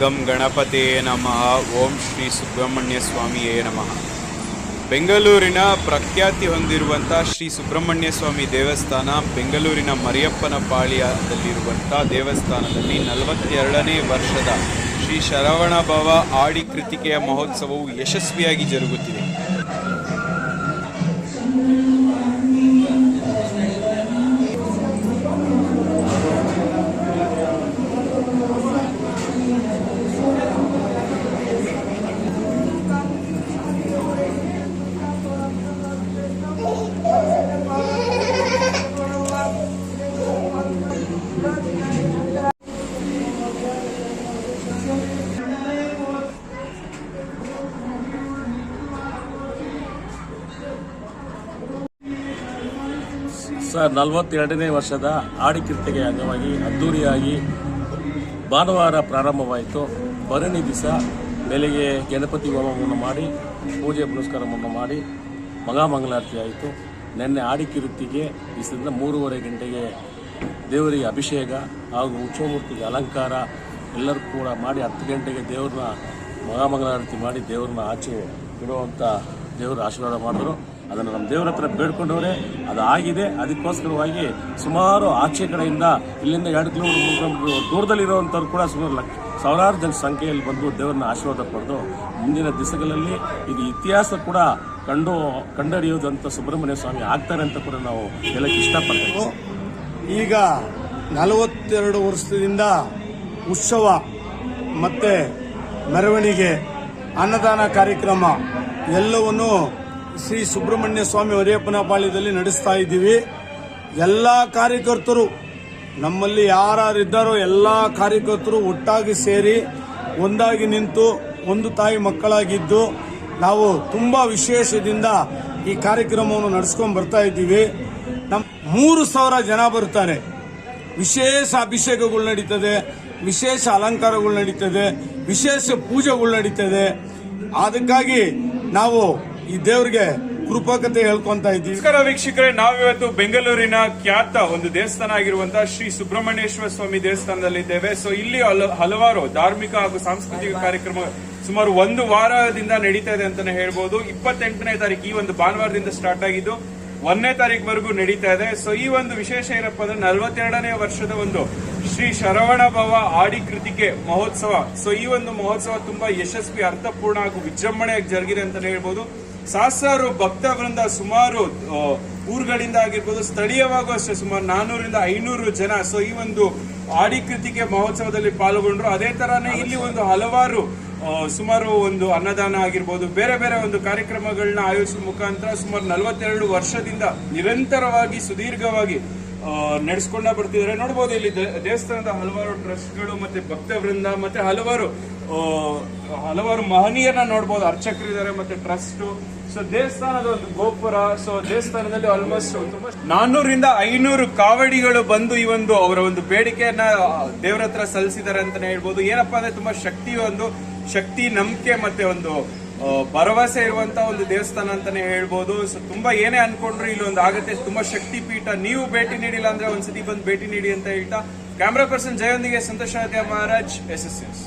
ಗಂ ಗಣಪತಿಯೇ ನಮಃ, ಓಂ ಶ್ರೀ ಸುಬ್ರಹ್ಮಣ್ಯ ಸ್ವಾಮಿಯೇ ನಮಃ. ಬೆಂಗಳೂರಿನ ಪ್ರಖ್ಯಾತಿ ಹೊಂದಿರುವಂಥ ಶ್ರೀ ಸುಬ್ರಹ್ಮಣ್ಯ ಸ್ವಾಮಿ ದೇವಸ್ಥಾನ, ಬೆಂಗಳೂರಿನ ಮರಿಯಪ್ಪನ ಪಾಳ್ಯದಲ್ಲಿರುವಂಥ ದೇವಸ್ಥಾನದಲ್ಲಿ ನಲವತ್ತೆರಡನೇ ವರ್ಷದ ಶ್ರೀ ಶರವಣಭವ ಆಡಿ ಕೃತಿಕೆಯ ಮಹೋತ್ಸವವು ಯಶಸ್ವಿಯಾಗಿ ಜರುಗುತ್ತಿದೆ. ಸರ್ ನಲವತ್ತೆರಡನೇ ವರ್ಷದ ಆಡಿಕೀರ್ತಿಗೆ ಅಂಗವಾಗಿ ಅದ್ದೂರಿಯಾಗಿ ಭಾನುವಾರ ಪ್ರಾರಂಭವಾಯಿತು. ಭರಣಿ ದಿವಸ ಬೆಳಿಗ್ಗೆ ಗಣಪತಿ ಹೋಮವನ್ನು ಮಾಡಿ, ಪೂಜೆ ಪುನಸ್ಕಾರವನ್ನು ಮಾಡಿ ಮಹಾಮಂಗಳಾರತಿ ಆಯಿತು ನಿನ್ನೆ ಆಡಿಕಿರುತ್ತಿಗೆ ದಿವಸದಿಂದ ಮೂರುವರೆ ಗಂಟೆಗೆ ದೇವರಿಗೆ ಅಭಿಷೇಕ ಹಾಗೂ ಉತ್ಸವಮೂರ್ತಿಗೆ ಅಲಂಕಾರ ಎಲ್ಲರೂ ಕೂಡ ಮಾಡಿ ಹತ್ತು ಗಂಟೆಗೆ ದೇವ್ರನ್ನ ಮಹಾಮಂಗಳಾರತಿ ಮಾಡಿ ದೇವ್ರನ್ನ ಆಚೆ ಇಡುವಂಥ ದೇವರ ಆಶೀರ್ವಾದ ಮಾಡಿದ್ರು. ಅದನ್ನು ನಮ್ಮ ದೇವರ ಹತ್ರ ಬೇಡ್ಕೊಂಡವ್ರೆ, ಅದು ಆಗಿದೆ. ಅದಕ್ಕೋಸ್ಕರವಾಗಿ ಸುಮಾರು ಆಚೆ ಕಡೆಯಿಂದ ಇಲ್ಲಿಂದ ಎರಡು ಕಿಲೋಮೀಟರ್ ಮೂರು ದೂರದಲ್ಲಿರುವಂಥವ್ರು ಕೂಡ ಸುಮಾರು ಲಕ್ಷ, ಸಾವಿರಾರು ಜನ ಸಂಖ್ಯೆಯಲ್ಲಿ ಬಂದು ದೇವರನ್ನ ಆಶೀರ್ವಾದ ಪಡೆದು ಮುಂದಿನ ದಿವಸಗಳಲ್ಲಿ ಇದು ಇತಿಹಾಸ ಕೂಡ ಕಂಡು ಕಂಡರಿಯೋದಂಥ ಸುಬ್ರಹ್ಮಣ್ಯ ಸ್ವಾಮಿ ಆಗ್ತಾರೆ ಅಂತ ಕೂಡ ನಾವು ಹೇಳಕ್ಕೆ ಇಷ್ಟಪಡ್ತೇವೆ. ಈಗ ನಲವತ್ತೆರಡು ವರ್ಷದಿಂದ ಉತ್ಸವ ಮತ್ತೆ ಮೆರವಣಿಗೆ ಅನ್ನದಾನ ಕಾರ್ಯಕ್ರಮ ಎಲ್ಲವನ್ನು ಶ್ರೀ ಸುಬ್ರಹ್ಮಣ್ಯ ಸ್ವಾಮಿ ಹೊರೆಯಪ್ಪನ ಪಾಳ್ಯದಲ್ಲಿ ನಡೆಸ್ತಾ ಇದ್ದೀವಿ. ಎಲ್ಲ ಕಾರ್ಯಕರ್ತರು, ನಮ್ಮಲ್ಲಿ ಯಾರಿದ್ದಾರೋ ಎಲ್ಲ ಕಾರ್ಯಕರ್ತರು ಒಟ್ಟಾಗಿ ಸೇರಿ ಒಂದಾಗಿ ನಿಂತು ಒಂದು ತಾಯಿ ಮಕ್ಕಳಾಗಿದ್ದು, ನಾವು ತುಂಬ ವಿಶೇಷದಿಂದ ಈ ಕಾರ್ಯಕ್ರಮವನ್ನು ನಡೆಸ್ಕೊಂಡು ಬರ್ತಾ ಇದ್ದೀವಿ. ನಮ್ಮ ಮೂರು ಸಾವಿರ ಜನ ಬರ್ತಾರೆ ವಿಶೇಷ ಅಭಿಷೇಕಗಳು ನಡೀತದೆ, ವಿಶೇಷ ಅಲಂಕಾರಗಳು ನಡೀತದೆ, ವಿಶೇಷ ಪೂಜೆಗಳು ನಡೀತದೆ. ಅದಕ್ಕಾಗಿ ನಾವು ಈ ದೇವರಿಗೆ ಕೃಪಕತೆ ಹೇಳ್ಕೊಂತ ಇದ್ದೀವಿ. ನಮಸ್ಕಾರ ವೀಕ್ಷಕರೇ, ನಾವಿವತ್ತು ಬೆಂಗಳೂರಿನ ಖ್ಯಾತ ಒಂದು ದೇವಸ್ಥಾನ ಆಗಿರುವಂತಹ ಶ್ರೀ ಸುಬ್ರಹ್ಮಣ್ಯೇಶ್ವರ ಸ್ವಾಮಿ ದೇವಸ್ಥಾನದಲ್ಲಿದ್ದೇವೆ ಸೊ ಇಲ್ಲಿ ಹಲ- ಹಲವಾರು ಧಾರ್ಮಿಕ ಹಾಗೂ ಸಾಂಸ್ಕೃತಿಕ ಕಾರ್ಯಕ್ರಮ ಸುಮಾರು ಒಂದು ವಾರದಿಂದ ನಡೀತಾ ಇದೆ ಅಂತಾನೆ ಹೇಳ್ಬೋದು. ಇಪ್ಪತ್ತೆಂಟನೇ ತಾರೀಕು ಈ ಒಂದು ಭಾನುವಾರದಿಂದ ಸ್ಟಾರ್ಟ್ ಆಗಿದ್ದು ಒಂದನೇ ತಾರೀಕುವರೆಗೂ ನಡೀತಾ ಇದೆ. ಸೊ ಈ ಒಂದು ವಿಶೇಷ ಏನಪ್ಪ ಅಂದ್ರೆ ನಲವತ್ತೆರಡನೇ ವರ್ಷದ ಒಂದು ಶ್ರೀ ಶರವಣ ಭವ ಆಡಿ ಕೃತಿಕೆ ಮಹೋತ್ಸವ. ಸೊ ಈ ಒಂದು ಮಹೋತ್ಸವ ತುಂಬಾ ಯಶಸ್ವಿ, ಅರ್ಥಪೂರ್ಣ ಹಾಗೂ ವಿಜೃಂಭಣೆಯಾಗಿ ಜರುಗಿದೆ ಅಂತಾನೆ ಹೇಳ್ಬೋದು. ಸಹಸ್ರಾರು ಭಕ್ತ ವೃಂದ ಸುಮಾರು ಊರುಗಳಿಂದ ಆಗಿರ್ಬೋದು ಸ್ಥಳೀಯವಾಗೂ ಅಷ್ಟೇ ಸುಮಾರು ನಾನ್ನೂರಿಂದ ಐನೂರು ಜನ ಸೊ ಈ ಒಂದು ಆಡಿ ಕೃತಿಕೆ ಮಹೋತ್ಸವದಲ್ಲಿ ಪಾಲ್ಗೊಂಡ್ರು. ಅದೇ ತರಾನೇ ಇಲ್ಲಿ ಒಂದು ಹಲವಾರು ಸುಮಾರು ಒಂದು ಅನ್ನದಾನ ಆಗಿರ್ಬೋದು, ಬೇರೆ ಬೇರೆ ಒಂದು ಕಾರ್ಯಕ್ರಮಗಳನ್ನ ಆಯೋಜಿಸುವ ಮುಖಾಂತರ ಸುಮಾರು ನಲವತ್ತೆರಡು ವರ್ಷದಿಂದ ನಿರಂತರವಾಗಿ, ಸುದೀರ್ಘವಾಗಿ ನಡೆಸ್ಕೊಂಡ ಬರ್ತಿದ್ದಾರೆ. ನೋಡಬಹುದು ಇಲ್ಲಿ ದೇವಸ್ಥಾನದ ಹಲವಾರು ಟ್ರಸ್ಟ್ಗಳು ಮತ್ತೆ ಭಕ್ತ ವೃಂದ ಮತ್ತೆ ಹಲವಾರು ಹಲವಾರು ಮಹನೀಯರನ್ನ ನೋಡಬಹುದು ಅರ್ಚಕರಿದ್ದಾರೆ ಮತ್ತೆ ಟ್ರಸ್ಟ್. ಸೊ ದೇವಸ್ಥಾನದ ಒಂದು ಗೋಪುರ ಸೊ ದೇವಸ್ಥಾನದಲ್ಲಿ ಆಲ್ಮೋಸ್ಟ್ ನಾನ್ನೂರಿಂದ ಐನೂರು ಕಾವಡಿಗಳು ಬಂದು ಈ ಒಂದು, ಅವರ ಒಂದು ಬೇಡಿಕೆಯನ್ನ ದೇವರ ಹತ್ರ ಸಲ್ಲಿಸಿದ್ದಾರೆ ಅಂತಾನೆ ಹೇಳ್ಬೋದು. ಏನಪ್ಪಾ ಅಂದ್ರೆ ತುಂಬಾ ಶಕ್ತಿ ಒಂದು ಶಕ್ತಿ, ನಂಬಿಕೆ ಮತ್ತೆ ಒಂದು ಭರವಸೆ ಇರುವಂತ ಒಂದು ದೇವಸ್ಥಾನ ಅಂತಾನೆ ಹೇಳ್ಬೋದು. ತುಂಬಾ ಏನೇ ಅನ್ಕೊಂಡ್ರು ಇಲ್ಲಿ ಒಂದು ಆಗತ್ತೆ. ತುಂಬಾ ಶಕ್ತಿ ಪೀಠ ನೀವು ಭೇಟಿ ನೀಡಿಲ್ಲ ಅಂದ್ರೆ ಒಂದ್ಸತಿ ಬಂದು ಭೇಟಿ ನೀಡಿ ಅಂತ ಹೇಳ್ತಾ, camera person ಜಯೊಂದಿಗೆ Santosh Maharaj, S S S.